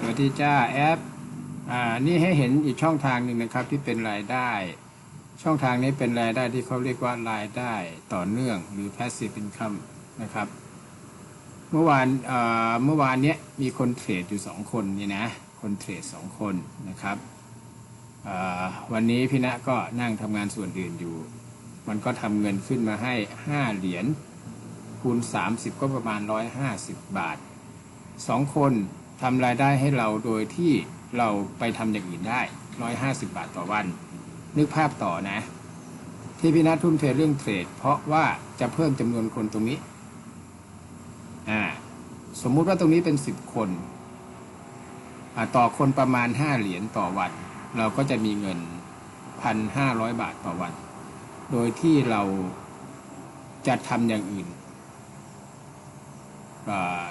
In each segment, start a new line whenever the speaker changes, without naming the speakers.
สวัสดีจ้าแอปอ่านี่ให้เห็นอีกช่องทางหนึ่งนะครับที่เป็นรายได้ ช่องทางนี้เป็นรายได้ที่เขาเรียกว่ารายได้ต่อเนื่องหรือ passive income นะครับ เมื่อวานเอ่อเมื่อวานเนี้ยมีคนเทรดอยู่สองคนนี่นะคนเทรดสองคนนะครับอ่าวันนี้พี่ณะก็นั่งทำงานส่วนอื่นอยู่ มันก็ทำเงินขึ้นมาให้ห้าเหรียญคูณ 30 ก็ประมาณ 150 บาทสองคน ทำรายได้ให้เราโดยที่เราไปทำอย่างอื่นได้ 150 บาทต่อวัน นึกภาพต่อนะ ที่พี่นัททุ่มเทเรื่องเทรด เพราะว่าจะเพิ่มจำนวนคนตรงนี้อ่าสมมุติว่าตรงนี้เป็น 10 คนอ่าต่อคนประมาณ 5 เหรียญต่อวัน เราก็จะมีเงิน 1,500 บาทต่อวัน โดยที่เราจะทำอย่างอื่นอ่า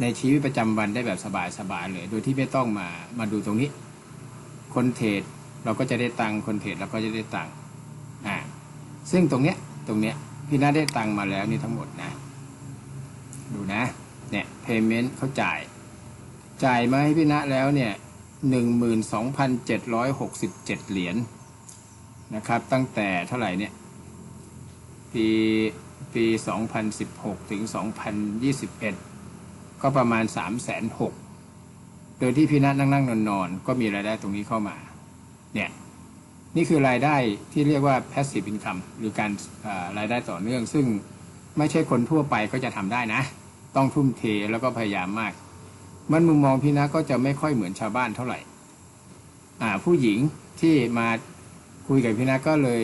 ในชีวิตประจำวันได้แบบสบายๆเลย โดยที่ไม่ต้องมามาดูตรงนี้ คนเทรดเราก็จะได้ตังค์คนเทรดเราก็จะได้ตังค์อ่าซึ่งตรงเนี้ยตรงเนี้ยพี่นาได้ตังค์มาแล้วนี่ทั้งหมดนะ ดูนะเนี่ย payment เขาจ่าย จ่ายมาให้พี่ณแล้วเนี่ยหนึ่งหมื่นสองพันเจ็ดร้อยหกสิบเจ็ดเหรียญนะครับ ตั้งแต่เท่าไหร่เนี่ย ปีปีสองพันสิบหกถึงสองพันยี่สิบเอ็ด ก็ประมาณสามแสนหกโดยที่พี่ณนั่งนั่งนอนนอนๆก็มีรายได้ตรงนี้เข้ามาเนี่ยนี่คือรายได้ที่เรียกว่า passive income หรือการรายได้ต่อเนื่อง ซึ่งไม่ใช่คนทั่วไปก็จะทำได้นะ ต้องทุ่มเทแล้วก็พยายามมาก มันมุมมองพี่นะก็จะไม่ค่อยเหมือนชาวบ้านเท่าไหร่อ่าผู้หญิงที่มาคุยกับพี่นะก็เลย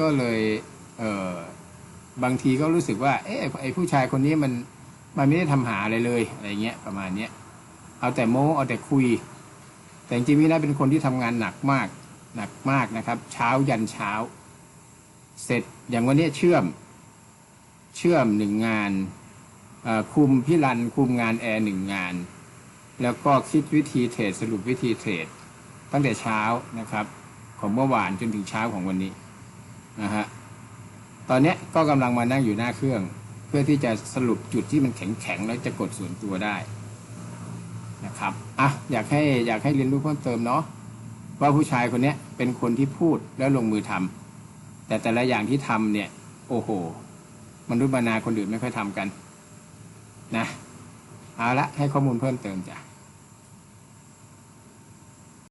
ก็เลยเออบางทีก็รู้สึกว่าเอ๊ะไอผู้ชายคนนี้มัน มันไม่ได้ทำหาอะไรเลยอะไรเงี้ยประมาณเนี้ยเอาแต่โม้เอาแต่คุย แต่จริงๆพี่นะเป็นคนที่ทำงานหนักมากหนักมากนะครับ เช้ายันเช้า เสร็จอย่างวันนี้เชื่อม เชื่อมหนึ่งงานคุมพี่รันคุมงานแอร์หนึ่งงาน แล้วก็คิดวิธีเทรดสรุปวิธีเทรดตั้งแต่เช้านะครับ ของเมื่อวานจนถึงเช้าของวันนี้นะฮะตอนนี้ก็กำลังมานั่งอยู่หน้าเครื่อง พื่อที่จะสรุปจุดที่มันแข็งๆแล้วจะกดส่วนตัวได้นะครับอะอยากให้อยากให้เรียนรู้เพิ่มเติมเนาะว่าผู้ชายคนนี้เป็นคนที่พูดแล้วลงมือทำแต่แต่ละอย่างที่ทำเนี่ย โอ้โห มนุษย์บรรณาคนอื่นไม่ค่อยทำกันนะเอาละให้ข้อมูลเพิ่มเติมจ้ะ